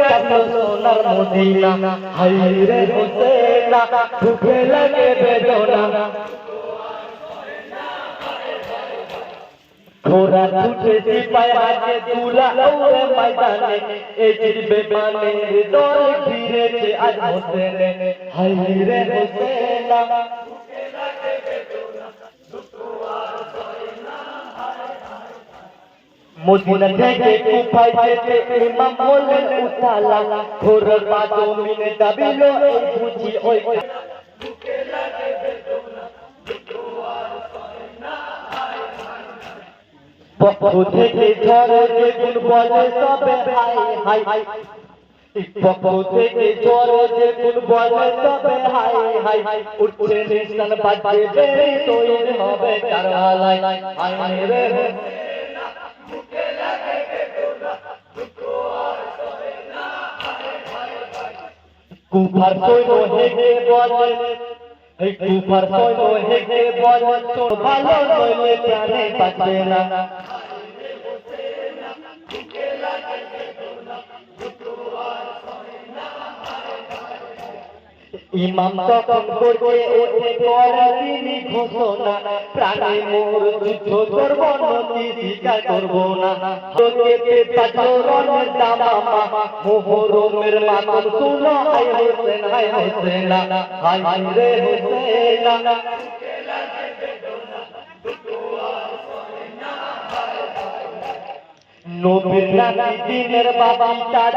কাটল সোনার Medina. High রে হোসেনা বুকে লাগে বেদনা। ঘোড়া ছুটে সিপাই হাতে তুলা ওরে ময়দানে। এই জিরবে মানে দল ঘিরেছে আজ হোসেনে। হাই রে হোসেনা মদিনা থেকে কুফায় যেতে ইমাম বললেন উঠালা ঘোরের পাঁচ মিনিট দাবিল বুঝি ওই পক্ষ থেকে ঝড় যেগুন বলে সবে হাই হাই পক্ষ থেকে ঝড় যেগুন বলে সবে হাই হাই হাই। উঠছে নিশান বাজে বেড়ে তৈরি হবে কারওয়ালাই হাই রে কুফার লোহে কে বল? এই কুপার কই লোহে কে বল? তো ভালো নইলে প্রাণে বাঁচে না। ইমাম তখন করছে ওঠে করে ঘোষণা। প্রাণে মোর যুদ্ধ করব, নদী স্বীকার করব না। তোকে পাচরণের দামা মোহরমের মাতম শুনো হাই হোসেন হাই হোসেন হাই হাই রে হোসেন। নবীর নাতি দিনের বাবা তার